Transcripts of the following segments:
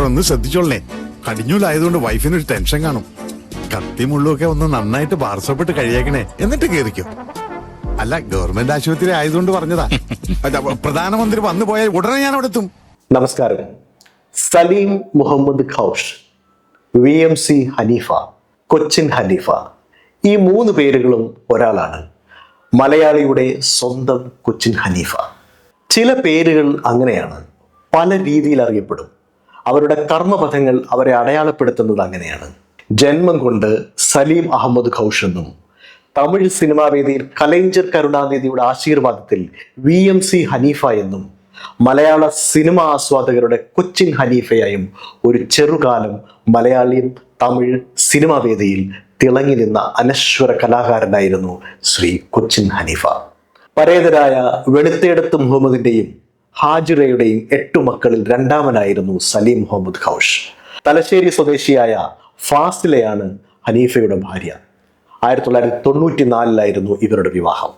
കേട്ടോ ഒന്ന് ശ്രദ്ധിച്ചോളേ കടിഞ്ഞൂലായതുകൊണ്ട് വൈഫിന് ഒരു ടെൻഷൻ കാണും. കത്തി മുള്ളൊക്കെ ഒന്ന് നന്നായിട്ട് പാർസപ്പെട്ട് കഴിയേക്കണേ എന്നിട്ട് കേറിക്കോ. അല്ല ഗവൺമെന്റ് ആശുപത്രി ആയതുകൊണ്ട് പറഞ്ഞതാ. പ്രധാനമന്ത്രി വന്നു പോയാൽ ഉടനെ ഞാൻ അവിടെ എത്തും. നമസ്കാരം. Saleem Muhammad Ghouse V M C Haneefa Cochin Haneefa. ഈ മൂന്ന് പേരുകളും ഒരാളാണ്. മലയാളിയുടെ സ്വന്തം കൊച്ചിൻ ഹനീഫ. ചില പേരുകൾ അങ്ങനെയാണ്. പല രീതിയിൽ അറിയപ്പെടും. അവരുടെ കർമ്മപഥങ്ങൾ അവരെ അടയാളപ്പെടുത്തുന്നത് അങ്ങനെയാണ്. ജന്മം കൊണ്ട് സലീം അഹമ്മദ് ഖൗഷ് എന്നും തമിഴ് സിനിമാ വേദിയിൽ കലൈഞ്ചർ കരുണാനിധിയുടെ ആശീർവാദത്തിൽ വി എം സി ഹനീഫ എന്നും മലയാള സിനിമാ ആസ്വാദകരുടെ കൊച്ചിൻ ഹനീഫയായും ഒരു ചെറുകാലം മലയാളിയും തമിഴ് സിനിമാ വേദിയിൽ തിളങ്ങി നിന്ന അനശ്വര കലാകാരനായിരുന്നു ശ്രീ കൊച്ചിൻ ഹനീഫ. പരേതരായ വെളുത്തേടത്ത് മുഹമ്മദിന്റെയും ഹാജിറയുടെയും എട്ടു മക്കളിൽ രണ്ടാമനായിരുന്നു സലീം മുഹമ്മദ് ഖൗഷ്. തലശ്ശേരി സ്വദേശിയായ ഫാസിലയാണ് ഹനീഫയുടെ ഭാര്യ. ആയിരത്തി തൊള്ളായിരത്തി തൊണ്ണൂറ്റി നാലിലായിരുന്നു ഇവരുടെ വിവാഹം.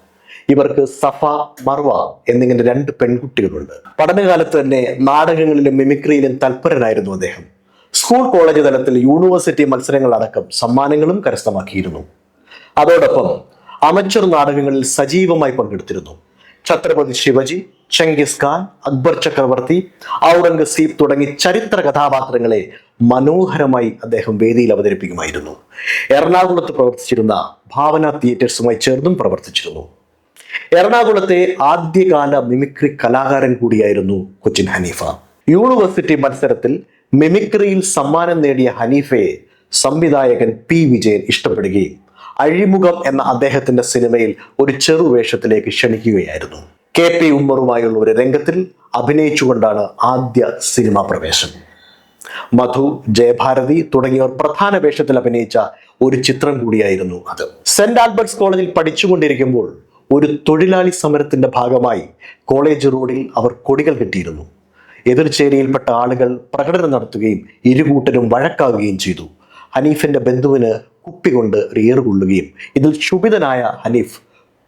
ഇവർക്ക് സഫ മർവ എന്നിങ്ങനെ രണ്ട് പെൺകുട്ടികളുണ്ട്. പഠനകാലത്ത് തന്നെ നാടകങ്ങളിലും മിമിക്രിയിലും തൽപരനായിരുന്നു അദ്ദേഹം. സ്കൂൾ കോളേജ് തലത്തിൽ യൂണിവേഴ്സിറ്റി മത്സരങ്ങളടക്കം സമ്മാനങ്ങളും കരസ്ഥമാക്കിയിരുന്നു. അതോടൊപ്പം അമച്ചർ നാടകങ്ങളിൽ സജീവമായി പങ്കെടുത്തിരുന്നു. ഛത്രപതി ശിവജി ചെങ്കിസ് ഖാൻ അക്ബർ ചക്രവർത്തി ഔറംഗസീബ് തുടങ്ങി ചരിത്ര കഥാപാത്രങ്ങളെ മനോഹരമായി അദ്ദേഹം വേദിയിൽ അവതരിപ്പിക്കുമായിരുന്നു. എറണാകുളത്ത് പ്രവർത്തിച്ചിരുന്ന ഭാവന തിയേറ്റേഴ്സുമായി ചേർന്നും പ്രവർത്തിച്ചിരുന്നു. എറണാകുളത്തെ ആദ്യകാല മിമിക്രി കലാകാരൻ കൂടിയായിരുന്നു കൊച്ചിൻ ഹനീഫ. യൂണിവേഴ്സിറ്റി മത്സരത്തിൽ മിമിക്രിയിൽ സമ്മാനം നേടിയ ഹനീഫയെ സംവിധായകൻ പി വിജയൻ ഇഷ്ടപ്പെടുകയും അഴിമുഖം എന്ന അദ്ദേഹത്തിന്റെ സിനിമയിൽ ഒരു ചെറുവേഷത്തിലേക്ക് ക്ഷണിക്കുകയായിരുന്നു. കെ പി ഉമ്മറുമായുള്ള ഒരു രംഗത്തിൽ അഭിനയിച്ചുകൊണ്ടാണ് ആദ്യ സിനിമാ പ്രവേശനം മധു ജയഭാരതി തുടങ്ങിയവർ പ്രധാന വേഷത്തിൽ അഭിനയിച്ച ഒരു ചിത്രം കൂടിയായിരുന്നു അത്. സെന്റ് ആൽബർട്ട്സ് കോളേജിൽ പഠിച്ചുകൊണ്ടിരിക്കുമ്പോൾ ഒരു തൊഴിലാളി സമരത്തിന്റെ ഭാഗമായി കോളേജ് റോഡിൽ അവർ കൊടികൾ കെട്ടിയിരുന്നു. എതിർചേരിയിൽപ്പെട്ട ആളുകൾ പ്രകടനം നടത്തുകയും ഇരുകൂട്ടരും വഴക്കാവുകയും ചെയ്തു. ഹനീഫിന്റെ ബന്ധുവിന് കുപ്പി കൊണ്ട് ഏറുകൊള്ളുകയും ഇതിൽ ക്ഷുഭിതനായ ഹനീഫ്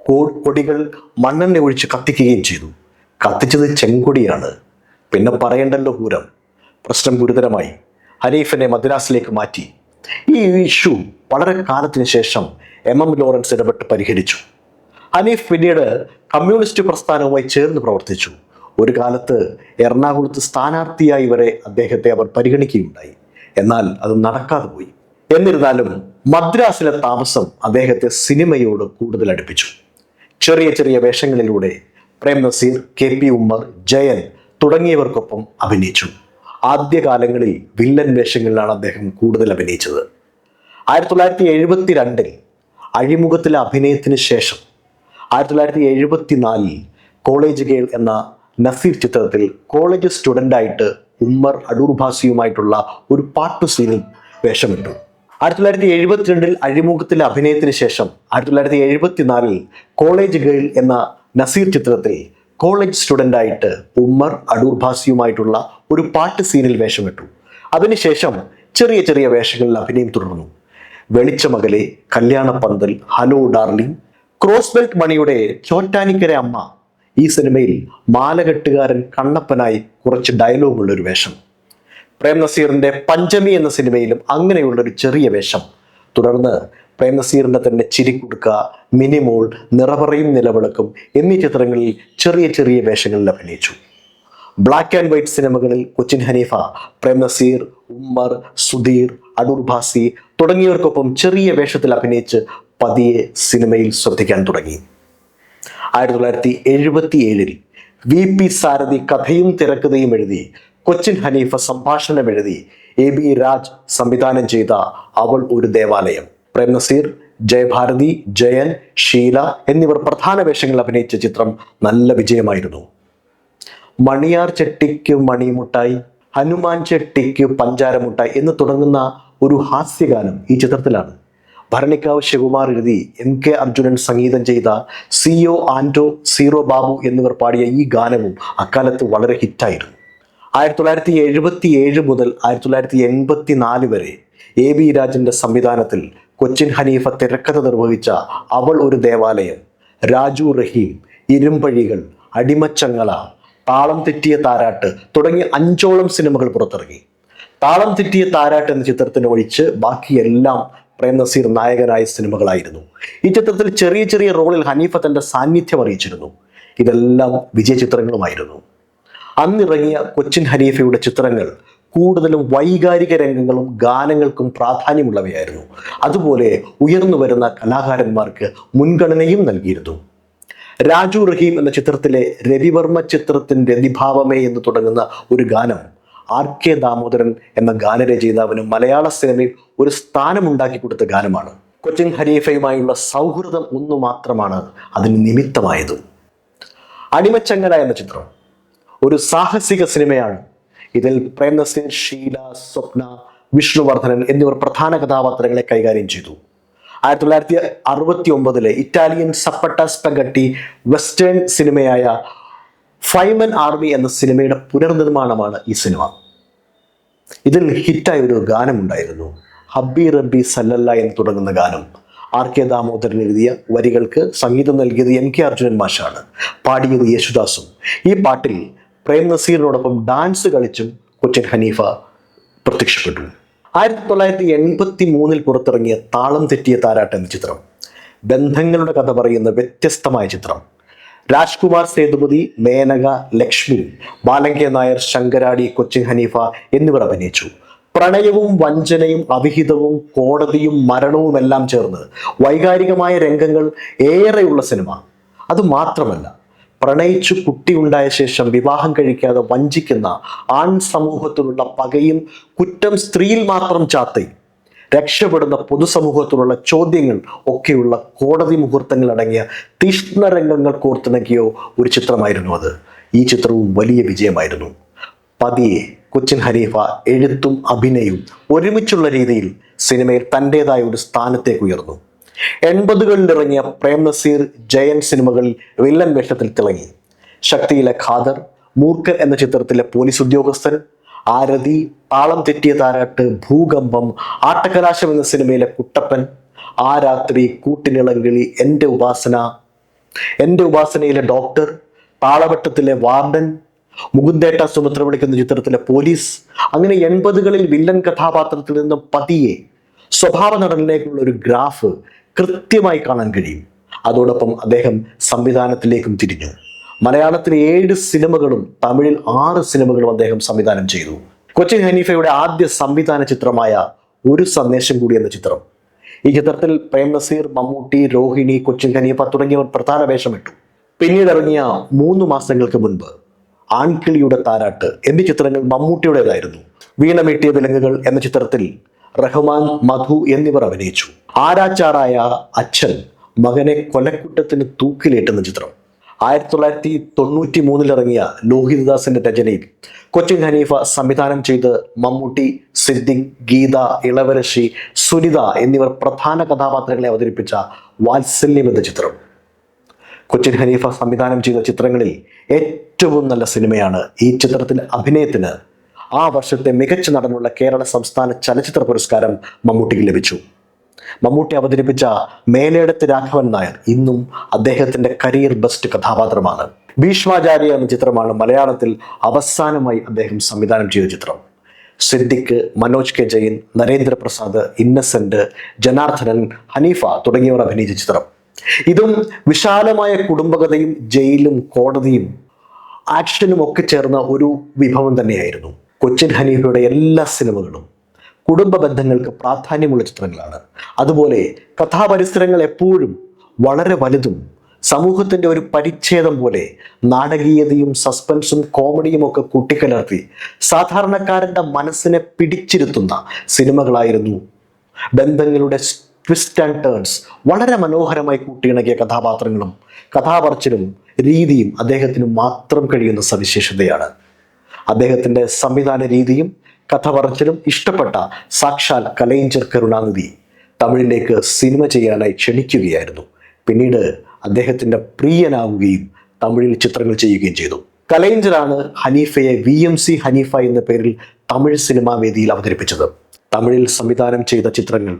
കൊടികൾ മണ്ണെണ്ണ ഒഴിച്ച് കത്തിക്കുകയും ചെയ്തു. കത്തിച്ചത് ചെങ്കൊടിയാണ്. പിന്നെ പറയണ്ടല്ലോ പൂരം. പ്രശ്നം ഗുരുതരമായി. ഹനീഫിനെ മദ്രാസിലേക്ക് മാറ്റി. ഈ ഇഷ്യൂ വളരെ കാലത്തിന് ശേഷം എം എം ലോറൻസ് ഇടപെട്ട് പരിഹരിച്ചു. ഹനീഫ് പിന്നീട് കമ്മ്യൂണിസ്റ്റ് പ്രസ്ഥാനവുമായി ചേർന്ന് പ്രവർത്തിച്ചു. ഒരു കാലത്ത് എറണാകുളത്ത് സ്ഥാനാർത്ഥിയായി വരെ അദ്ദേഹത്തെ അവർ പരിഗണിക്കുകയുണ്ടായി. എന്നാൽ അത് നടക്കാതെ പോയി. എന്നിരുന്നാലും മദ്രാസിലെ താമസം അദ്ദേഹത്തെ സിനിമയോട് കൂടുതൽ അടുപ്പിച്ചു ചെറിയ ചെറിയ വേഷങ്ങളിലൂടെ പ്രേം നസീർ കെ പി ഉമ്മർ ജയൻ തുടങ്ങിയവർക്കൊപ്പം അഭിനയിച്ചു. ആദ്യകാലങ്ങളിൽ വില്ലൻ വേഷങ്ങളിലാണ് അദ്ദേഹം കൂടുതൽ അഭിനയിച്ചത്. ആയിരത്തി തൊള്ളായിരത്തി എഴുപത്തി രണ്ടിൽ അഴിമുഖത്തിലെ അഭിനയത്തിന് ശേഷം ആയിരത്തി തൊള്ളായിരത്തി എഴുപത്തി നാലിൽ കോളേജ് ഗേൾ എന്ന നസീർ ചിത്രത്തിൽ കോളേജ് സ്റ്റുഡന്റായിട്ട് ഉമ്മർ അടൂർ ഭാസിയുമായിട്ടുള്ള ഒരു പാട്ടു സീനിൽ വേഷമിട്ടു. ആയിരത്തി തൊള്ളായിരത്തി എഴുപത്തിരണ്ടിൽ അഴിമുഖത്തിലെ അഭിനയത്തിന് ശേഷം ആയിരത്തി തൊള്ളായിരത്തി എഴുപത്തിനാലിൽ കോളേജ് ഗേൾ എന്ന നസീർ ചിത്രത്തിൽ കോളേജ് സ്റ്റുഡന്റായിട്ട് ഉമ്മർ അടൂർ ഭാസിയുമായിട്ടുള്ള ഒരു പാട്ട് സീനിൽ വേഷമിട്ടു. അതിനുശേഷം ചെറിയ ചെറിയ വേഷങ്ങളിൽ അഭിനയം തുടർന്നു. Velichamakale Kalyanappanthal hello darling cross belt മണിയുടെ ചോറ്റാനിക്കര അമ്മ ഈ സിനിമയിൽ മാലകെട്ടുകാരൻ കണ്ണപ്പനായി കുറച്ച് ഡയലോഗുള്ള ഒരു വേഷം. പ്രേം നസീറിന്റെ പഞ്ചമി എന്ന സിനിമയിലും അങ്ങനെയുള്ള ഒരു ചെറിയ വേഷം. തുടർന്ന് പ്രേം നസീറിന്റെ തന്നെ ചിരിക്കുടുക്ക മിനിമോൾ നിറപറയും നിലവിളക്കും എന്നീ ചിത്രങ്ങളിൽ ചെറിയ ചെറിയ വേഷങ്ങളിൽ അഭിനയിച്ചു. ബ്ലാക്ക് ആൻഡ് വൈറ്റ് സിനിമകളിൽ കൊച്ചിൻ ഹനീഫ പ്രേം നസീർ ഉമ്മർ സുധീർ അടൂർ ഭാസി തുടങ്ങിയവർക്കൊപ്പം ചെറിയ വേഷത്തിൽ അഭിനയിച്ച് പതിയെ സിനിമയിൽ ശ്രദ്ധിക്കാൻ തുടങ്ങി. ആയിരത്തി തൊള്ളായിരത്തി എഴുപത്തി ഏഴിൽ വി പി സാരഥി കഥയും തിരക്കഥയും എഴുതി കൊച്ചിൻ ഹനീഫ സംഭാഷണം എഴുതി എ ബി രാജ് സംവിധാനം ചെയ്ത അവൾ ഒരു ദേവാലയം. പ്രേം നസീർ ജയഭാരതി ജയൻ ഷീല എന്നിവർ പ്രധാന വേഷങ്ങളിൽ അഭിനയിച്ച ചിത്രം നല്ല വിജയമായിരുന്നു. മണിയാർ ചെട്ടിക്ക് മണിമുട്ടായി ഹനുമാൻ ചെട്ടിക്ക് പഞ്ചാരമുട്ടായി എന്ന് തുടങ്ങുന്ന ഒരു ഹാസ്യഗാനം ഈ ചിത്രത്തിലാണ്. ഭരണിക്കാവ് ശിവകുമാർ എഴുതി എം കെ അർജുനൻ സംഗീതം ചെയ്ത C C O Anto zero Babu എന്നിവർ പാടിയ ഈ ഗാനവും അക്കാലത്ത് വളരെ ഹിറ്റായിരുന്നു. ആയിരത്തി തൊള്ളായിരത്തി എഴുപത്തി ഏഴ് മുതൽ ആയിരത്തി തൊള്ളായിരത്തി എൺപത്തി നാല് വരെ എ ബി രാജന്റെ സംവിധാനത്തിൽ കൊച്ചിൻ ഹനീഫ തിരക്കഥ നിർവഹിച്ച അവൾ ഒരു ദേവാലയം രാജു റഹീം ഇരുമ്പഴികൾ അടിമച്ചങ്ങള താളം തെറ്റിയ താരാട്ട് തുടങ്ങി അഞ്ചോളം സിനിമകൾ പുറത്തിറങ്ങി. താളം തെറ്റിയ താരാട്ട് എന്ന ചിത്രത്തിന് ഒഴിച്ച് ബാക്കിയെല്ലാം പ്രേം നസീർ നായകനായ സിനിമകളായിരുന്നു. ഈ ചിത്രത്തിൽ ചെറിയ ചെറിയ റോളിൽ ഹനീഫ തന്റെ സാന്നിധ്യം അറിയിച്ചിരുന്നു. ഇതെല്ലാം വിജയ ചിത്രങ്ങളുമായിരുന്നു അന്നിറങ്ങിയ കൊച്ചിൻ ഹനീഫയുടെ ചിത്രങ്ങൾ കൂടുതലും വൈകാരിക രംഗങ്ങളും ഗാനങ്ങൾക്കും പ്രാധാന്യമുള്ളവയായിരുന്നു. അതുപോലെ ഉയർന്നു വരുന്ന കലാകാരന്മാർക്ക് മുൻഗണനയും നൽകിയിരുന്നു. രാജു റഹീം എന്ന ചിത്രത്തിലെ രവിവർമ്മ ചിത്രത്തിന്റെ നിഭാവമേ എന്ന് തുടങ്ങുന്ന ഒരു ഗാനം ആർ കെ ദാമോദരൻ എന്ന ഗാനരചയിതാവിന് മലയാള സിനിമയിൽ ഒരു സ്ഥാനമുണ്ടാക്കി കൊടുത്ത ഗാനമാണ്. കൊച്ചിൻ ഹരീഫയുമായുള്ള സൗഹൃദം ഒന്നു മാത്രമാണ് അതിന് നിമിത്തമായതും. അടിമച്ചങ്ങല എന്ന ചിത്രം. ഒരു സാഹസിക സിനിമയാണ്. ഇതിൽ പ്രേം നസീർ ഷീല സ്വപ്ന വിഷ്ണുവർദ്ധനൻ എന്നിവർ പ്രധാന കഥാപാത്രങ്ങളെ കൈകാര്യം ചെയ്തു. ആയിരത്തി തൊള്ളായിരത്തി അറുപത്തി ഒമ്പതിലെ ഇറ്റാലിയൻ സപ്പട്ട സ്പെഗട്ടി വെസ്റ്റേൺ സിനിമയായ ഫൈമൻ ആർമി എന്ന സിനിമയുടെ പുനർനിർമ്മാണമാണ് ഈ സിനിമ. ഇതിൽ ഹിറ്റായ ഒരു ഗാനമുണ്ടായിരുന്നു. ഹബ്ബി റബ്ബി സല്ലല്ല എന്ന് തുടങ്ങുന്ന ഗാനം. ആർ കെ ദാമോദരൻ എഴുതിയ വരികൾക്ക് സംഗീതം നൽകിയത് എം കെ അർജുനൻ മാഷാണ്. പാടിയത് യേശുദാസും. ഈ പാട്ടിൽ പ്രേം നസീറിനോടൊപ്പം ഡാൻസ് കളിച്ചും കൊച്ചിൻ ഹനീഫ പ്രത്യക്ഷപ്പെട്ടു. ആയിരത്തി തൊള്ളായിരത്തി എൺപത്തി മൂന്നിൽ പുറത്തിറങ്ങിയ താളം തെറ്റിയ താരാട്ട് എന്ന ചിത്രം ബന്ധങ്ങളുടെ കഥ പറയുന്ന വ്യത്യസ്തമായ ചിത്രം. രാജ്കുമാർ സേതുപതി മേനക ലക്ഷ്മി ബാലങ്കെ നായർ ശങ്കരാടി കൊച്ചിൻ ഹനീഫ എന്നിവർ അഭിനയിച്ചു. പ്രണയവും വഞ്ചനയും അവിഹിതവും കോടതിയും മരണവും എല്ലാം ചേർന്ന് വൈകാരികമായ രംഗങ്ങൾ ഏറെയുള്ള സിനിമ. അത് മാത്രമല്ല പ്രണയിച്ചു കുട്ടിയുണ്ടായ ശേഷം വിവാഹം കഴിക്കാതെ വഞ്ചിക്കുന്ന ആൺ സമൂഹത്തിലുള്ള പകയും കുറ്റം സ്ത്രീയിൽ മാത്രം ചാത്തി രക്ഷപ്പെടുന്ന പൊതുസമൂഹത്തിലുള്ള ചോദ്യങ്ങൾ ഒക്കെയുള്ള കോടതി മുഹൂർത്തങ്ങൾ അടങ്ങിയ തീഷ്ണരംഗങ്ങൾ കോർത്തിണക്കിയോ ഒരു ചിത്രമായിരുന്നു അത്. ഈ ചിത്രവും വലിയ വിജയമായിരുന്നു. പതിയെ കൊച്ചിൻ ഹരീഫ എഴുത്തും അഭിനയവും ഒരുമിച്ചുള്ള രീതിയിൽ സിനിമയിൽ തന്റെതായ ഒരു സ്ഥാനത്തേക്ക് ഉയർന്നു. എൺപതുകളിൽ ഇറങ്ങിയ പ്രേം നസീർ ജയൻ സിനിമകളിൽ വില്ലൻ വേഷത്തിൽ തിളങ്ങി. ശക്തിയിലെ ഖാദർ മൂർഖൻ എന്ന ചിത്രത്തിലെ പോലീസ് ഉദ്യോഗസ്ഥൻ ആരതി താളം തെറ്റിയ താരാട്ട് ഭൂകമ്പം ആട്ടക്കലാശം എന്ന സിനിമയിലെ കുട്ടപ്പൻ ആ രാത്രി കൂട്ടിനിളങ്കിളി എന്റെ ഉപാസന എന്റെ ഉപാസനയിലെ ഡോക്ടർ താളവട്ടത്തിലെ വാർഡൻ മുകുന്ദേട്ട സുമിത്ര വിളിക്കുന്ന ചിത്രത്തിലെ പോലീസ് അങ്ങനെ എൺപതുകളിൽ വില്ലൻ കഥാപാത്രത്തിൽ നിന്നും പതിയെ സ്വഭാവ നടനിലേക്കുള്ള ഒരു ഗ്രാഫ് കൃത്യമായി കാണാൻ കഴിയും. അതോടൊപ്പം അദ്ദേഹം സംവിധാനത്തിലേക്കും തിരിഞ്ഞു. മലയാളത്തിലെ ഏഴ് സിനിമകളും തമിഴിൽ ആറ് സിനിമകളും അദ്ദേഹം സംവിധാനം ചെയ്തു. കൊച്ചിൻ ഹനീഫയുടെ ആദ്യ സംവിധാന ചിത്രമായ ഒരു സന്ദേശം കൂടി എന്ന ചിത്രം. ഈ ചിത്രത്തിൽ പ്രേം നസീർ മമ്മൂട്ടി രോഹിണി കൊച്ചിൻ ഹനീഫ തുടങ്ങിയവർ പ്രധാന വേഷമിട്ടു. പിന്നീട് ഇറങ്ങിയ മൂന്ന് മാസങ്ങൾക്ക് മുൻപ് ആൺകിളിയുടെ താരാട്ട് എന്നീ ചിത്രങ്ങൾ മമ്മൂട്ടിയുടേതായിരുന്നു. വീണമീട്ടിയ വിലങ്ങുകൾ എന്ന ചിത്രത്തിൽ റഹ്മാൻ മധു എന്നിവർ അഭിനയിച്ചു. ആരാച്ചാറായ അച്ഛൻ മകനെ കൊലക്കുറ്റത്തിന് തൂക്കിലേറ്റുന്ന ചിത്രം. ആയിരത്തി തൊള്ളായിരത്തി തൊണ്ണൂറ്റി മൂന്നിൽ ഇറങ്ങിയ ലോഹിതദാസിന്റെ രചനയിൽ കൊച്ചിൻ ഹനീഫ സംവിധാനം ചെയ്ത് മമ്മൂട്ടി സിദ്ദിഖ് ഗീത ഇളവരശി സുനിത എന്നിവർ പ്രധാന കഥാപാത്രങ്ങളെ അവതരിപ്പിച്ച വാത്സല്യം എന്ന ചിത്രം. കൊച്ചിൻ ഹനീഫ സംവിധാനം ചെയ്ത ചിത്രങ്ങളിൽ ഏറ്റവും നല്ല സിനിമയാണ് ഈ ചിത്രത്തിന്റെ അഭിനയത്തിന് ആ വർഷത്തെ മികച്ച നടനുള്ള കേരള സംസ്ഥാന ചലച്ചിത്ര പുരസ്കാരം മമ്മൂട്ടിക്ക് ലഭിച്ചു. മമ്മൂട്ടി അവതരിപ്പിച്ച മേലേടത്ത് രാഘവൻ നായർ ഇന്നും അദ്ദേഹത്തിന്റെ കരിയർ ബെസ്റ്റ് കഥാപാത്രമാണ്. ഭീഷ്മാചാര്യ എന്ന ചിത്രമാണ് മലയാളത്തിൽ അവസാനമായി അദ്ദേഹം സംവിധാനം ചെയ്ത ചിത്രം. സിദ്ദിഖ് മനോജ് കെ ജയിൻ നരേന്ദ്രപ്രസാദ് ഇന്നസെന്റ് ജനാർദ്ദനൻ ഹനീഫ തുടങ്ങിയവർ അഭിനയിച്ച ചിത്രം. ഇതും വിശാലമായ കുടുംബകഥയും ജയിലും കോടതിയും ആക്ഷനും ഒക്കെ ചേർന്ന ഒരു വിഭവം തന്നെയായിരുന്നു. കൊച്ചിൻ ഹനീഫയുടെ എല്ലാ സിനിമകളും കുടുംബ ബന്ധങ്ങൾക്ക് പ്രാധാന്യമുള്ള ചിത്രങ്ങളാണ്. അതുപോലെ കഥാപരിസരങ്ങൾ എപ്പോഴും വളരെ വലുതും സമൂഹത്തിന്റെ ഒരു പരിച്ഛേദം പോലെ നാടകീയതയും സസ്പെൻസും കോമഡിയും ഒക്കെ കൂട്ടിക്കലർത്തി സാധാരണക്കാരന്റെ മനസ്സിനെ പിടിച്ചിരുത്തുന്ന സിനിമകളായിരുന്നു ബന്ധങ്ങളുടെ ട്വിസ്റ്റ് ആൻഡ് ടേൺസ് വളരെ മനോഹരമായി കൂട്ടിയിണക്കിയ കഥാപാത്രങ്ങളും കഥാപറച്ചിലും രീതിയും അദ്ദേഹത്തിന് മാത്രം കഴിയുന്ന സവിശേഷതയാണ്. അദ്ദേഹത്തിന്റെ സംവിധാന രീതിയും കഥ പറച്ചിലും ഇഷ്ടപ്പെട്ട സാക്ഷാൽ കലയിഞ്ചർ കരുണാനിധി തമിഴിലേക്ക് സിനിമ ചെയ്യാനായി ക്ഷണിക്കുകയായിരുന്നു. പിന്നീട് അദ്ദേഹത്തിന്റെ പ്രിയനാവുകയും തമിഴിൽ ചിത്രങ്ങൾ ചെയ്യുകയും ചെയ്തു. കലൈഞ്ചറാണ് ഹനീഫയെ വി എം സി ഹനീഫ എന്ന പേരിൽ തമിഴ് സിനിമാ വേദിയിൽ അവതരിപ്പിച്ചത്. തമിഴിൽ സംവിധാനം ചെയ്ത ചിത്രങ്ങൾ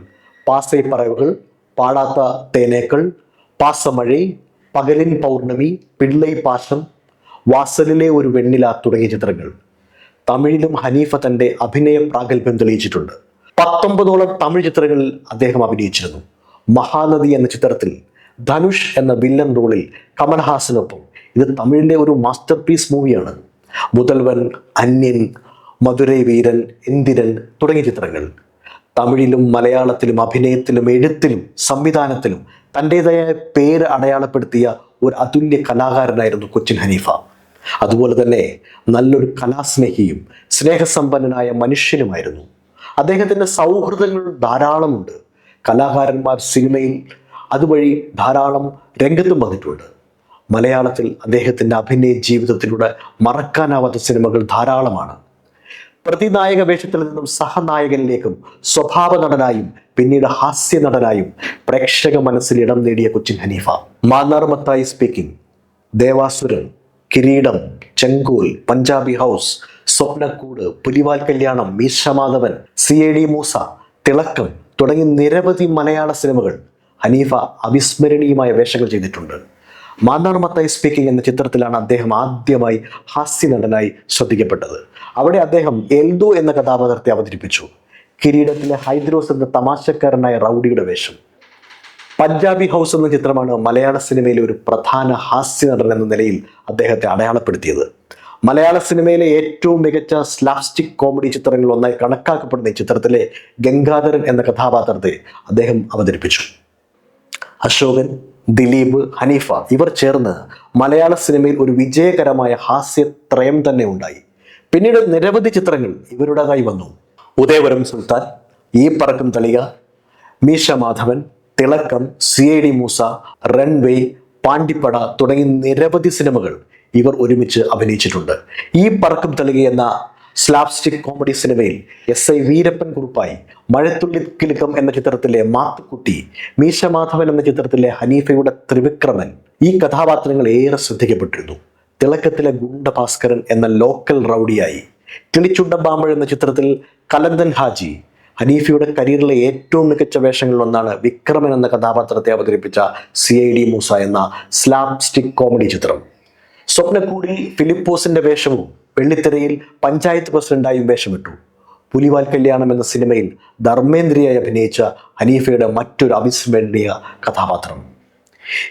പാസൈ പറവുകൾ പാടാത്ത തേനേക്കൾ പാസമഴി പകലിൻ പൗർണമി പിള്ളൈ പാശം വാസലിലെ ഒരു വെണ്ണില തുടങ്ങിയ ചിത്രങ്ങൾ. തമിഴിലും ഹനീഫ തന്റെ അഭിനയ പ്രാഗൽഭ്യം തെളിയിച്ചിട്ടുണ്ട്. പത്തൊമ്പതോളം തമിഴ് ചിത്രങ്ങളിൽ അദ്ദേഹം അഭിനയിച്ചിരുന്നു. മഹാനദി എന്ന ചിത്രത്തിൽ ധനുഷ് എന്ന വില്ലൻ റോളിൽ കമൽഹാസനൊപ്പം. ഇത് തമിഴിലെ ഒരു മാസ്റ്റർ പീസ് മൂവിയാണ്. മുതൽവൻ അന്യൻ മധുരൈ വീരൻ ഇന്ദിരൻ തുടങ്ങിയ ചിത്രങ്ങൾ. തമിഴിലും മലയാളത്തിലും അഭിനയത്തിലും എഴുത്തിലും സംവിധാനത്തിലും തന്റെതായ പേര് അടയാളപ്പെടുത്തിയ ഒരു അതുല്യ കലാകാരനായിരുന്നു കൊച്ചിൻ ഹനീഫ. അതുപോലെ തന്നെ നല്ലൊരു കലാസ്നേഹിയും സ്നേഹസമ്പന്നനായ മനുഷ്യനുമായിരുന്നു. അദ്ദേഹത്തിന്റെ സൗഹൃദങ്ങൾ ധാരാളമുണ്ട്. കലാകാരന്മാർ സിനിമയിൽ അതുവഴി ധാരാളം രംഗത്തും വന്നിട്ടുണ്ട്. മലയാളത്തിൽ അദ്ദേഹത്തിന്റെ അഭിനയ ജീവിതത്തിലൂടെ മറക്കാനാവാത്ത സിനിമകൾ ധാരാളമാണ്. പ്രതിനായക വേഷത്തിൽ നിന്നും സഹനായകനിലേക്കും സ്വഭാവ നടനായും പിന്നീട് ഹാസ്യ നടനായും പ്രേക്ഷക മനസ്സിൽ ഇടം നേടിയ Cochin Haneefa. Mannar Mathai speaking Devasuram. Kireedam Chenkol Punjabi house Swapnakoodu Pulival Kalyanam Meesamadhavan C I D Moosa Thilakkam തുടങ്ങി നിരവധി മലയാള സിനിമകൾ ഹനീഫ അവിസ്മരണീയമായ വേഷങ്ങൾ ചെയ്തിട്ടുണ്ട്. മാന്നാർ മത്തായി സ്പീക്കിംഗ് എന്ന ചിത്രത്തിലാണ് അദ്ദേഹം ആദ്യമായി ഹാസ്യ നടനായി ശ്രദ്ധിക്കപ്പെട്ടത്. അവിടെ അദ്ദേഹം എൽദു എന്ന കഥാപാത്രത്തെ അവതരിപ്പിച്ചു. കിരീടത്തിലെ ഹൈദ്രോസ് എന്ന തമാശക്കാരനായ റൗഡിയുടെ വേഷം. പഞ്ചാബി ഹൗസ് എന്ന ചിത്രമാണ് മലയാള സിനിമയിലെ ഒരു പ്രധാന ഹാസ്യ നടൻ എന്ന നിലയിൽ അദ്ദേഹത്തെ അടയാളപ്പെടുത്തിയത്. മലയാള സിനിമയിലെ ഏറ്റവും മികച്ച സ്ലാപ്സ്റ്റിക് കോമഡി ചിത്രങ്ങളിൽ ഒന്നായി കണക്കാക്കപ്പെടുന്ന ഈ ചിത്രത്തിലെ ഗംഗാധരൻ എന്ന കഥാപാത്രത്തെ അദ്ദേഹം അവതരിപ്പിച്ചു. അശോകൻ ദിലീപ് ഹനീഫ ഇവർ ചേർന്ന് മലയാള സിനിമയിൽ ഒരു വിജയകരമായ ഹാസ്യത്രയം തന്നെ ഉണ്ടായി. പിന്നീട് നിരവധി ചിത്രങ്ങൾ ഇവരുടേതായി വന്നു. ഉദയവരം സുൽത്താൻ ഈ പറക്കും Thalika Meesa Madhavan Thilakkam C I D Moosa runway Pandippada തുടങ്ങി നിരവധി സിനിമകൾ ഇവർ ഒരുമിച്ച് അഭിനയിച്ചിട്ടുണ്ട്. ഈ പറക്കും തളിക എന്ന സ്ലാപ്സ്റ്റിക് കോമഡി സിനിമയിൽ എസ് ഐ വീരപ്പൻ കുറുപ്പായി മഴത്തുള്ളി കിലുക്കം എന്ന ചിത്രത്തിലെ മാത്തുക്കുട്ടി മീശ മാധവൻ എന്ന ചിത്രത്തിലെ ഹനീഫയുടെ ത്രിവിക്രമൻ ഈ കഥാപാത്രങ്ങൾ ഏറെ ശ്രദ്ധിക്കപ്പെട്ടിരുന്നു. തിളക്കത്തിലെ ഗുണ്ട ഭാസ്കരൻ എന്ന ലോക്കൽ റൗഡിയായി കിളിച്ചുണ്ടമ്പാമ്പഴ് എന്ന ചിത്രത്തിൽ കലന്തൻ ഹാജി ഹനീഫയുടെ കരിയറിലെ ഏറ്റവും മികച്ച വേഷങ്ങളിൽ ഒന്നാണ് വിക്രമൻ എന്ന കഥാപാത്രത്തെ അവതരിപ്പിച്ച സി ഐ ഡി മൂസ എന്ന സ്ലാബ് സ്റ്റിക് കോമഡി ചിത്രം. സ്വപ്നക്കൂടിൽ ഫിലിപ്പോസിന്റെ വേഷവും വെള്ളിത്തിരയിൽ പഞ്ചായത്ത് പ്രസിഡന്റായും വേഷമിട്ടു. പുലിവാൽ കല്യാണം എന്ന സിനിമയിൽ ധർമ്മേന്ദ്രിയായി അഭിനയിച്ച ഹനീഫയുടെ മറ്റൊരു അവിസ്മരണീയ കഥാപാത്രം.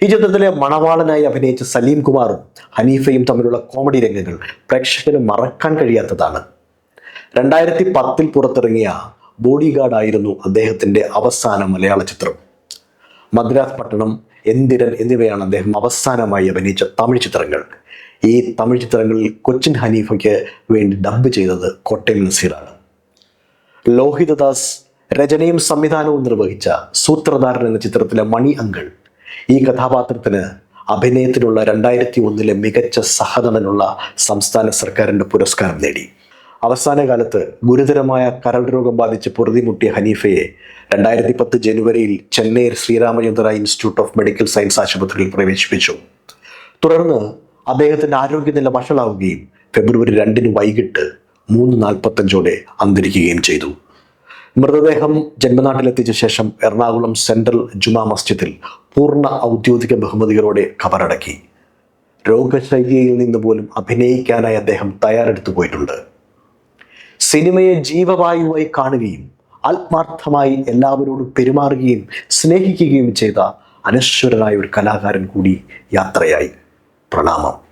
ഈ ചിത്രത്തിലെ മണവാളനായി അഭിനയിച്ച സലീം കുമാറും ഹനീഫയും തമ്മിലുള്ള കോമഡി രംഗങ്ങൾ പ്രേക്ഷകന് മറക്കാൻ കഴിയാത്തതാണ്. രണ്ടായിരത്തി പത്തിൽ പുറത്തിറങ്ങിയ ബോഡി ഗാർഡ് ആയിരുന്നു അദ്ദേഹത്തിന്റെ അവസാന മലയാള ചിത്രം. മദ്രാസ് പട്ടണം എന്തിരൻ എന്നിവയാണ് അദ്ദേഹം അവസാനമായി അഭിനയിച്ച തമിഴ് ചിത്രങ്ങൾ. ഈ തമിഴ് ചിത്രങ്ങളിൽ കൊച്ചിൻ ഹനീഫയ്ക്ക് വേണ്ടി ഡബ് ചെയ്തത് കോട്ടയം നസീറാണ്. ലോഹിതദാസ് രചനയും സംവിധാനവും നിർവഹിച്ച സൂത്രധാരൻ എന്ന ചിത്രത്തിലെ മണി അങ്കിൾ ഈ കഥാപാത്രത്തിന് അഭിനയത്തിനുള്ള രണ്ടായിരത്തി ഒന്നിലെ മികച്ച സഹനടനുള്ള സംസ്ഥാന സർക്കാരിന്റെ പുരസ്കാരം നേടി. അവസാന കാലത്ത് ഗുരുതരമായ കരൾ രോഗം ബാധിച്ച് പൊറുതിമുട്ടിയ ഹനീഫയെ രണ്ടായിരത്തി പത്ത് ജനുവരിയിൽ Chennai Sriramachandra institute of medical science ആശുപത്രിയിൽ പ്രവേശിപ്പിച്ചു. തുടർന്ന് അദ്ദേഹത്തിന്റെ ആരോഗ്യനില വഷളാവുകയും ഫെബ്രുവരി രണ്ടിന് വൈകിട്ട് മൂന്ന് നാൽപ്പത്തഞ്ചോടെ അന്തരിക്കുകയും ചെയ്തു. മൃതദേഹം ജന്മനാട്ടിലെത്തിച്ച ശേഷം എറണാകുളം സെൻട്രൽ ജുമാ മസ്ജിദിൽ പൂർണ ഔദ്യോഗിക ബഹുമതികളോടെ ഖബറടക്കി രോഗശൈലിയിൽ നിന്ന് പോലും അഭിനയിക്കാനായി അദ്ദേഹം തയ്യാറെടുത്തു പോയിട്ടുണ്ട്. സിനിമയെ ജീവവായുവായി കാണുകയും ആത്മാർത്ഥമായി എല്ലാവരോടും പെരുമാറുകയും സ്നേഹിക്കുകയും ചെയ്ത അനശ്വരനായ ഒരു കലാകാരൻ കൂടി യാത്രയായി. പ്രണാമം.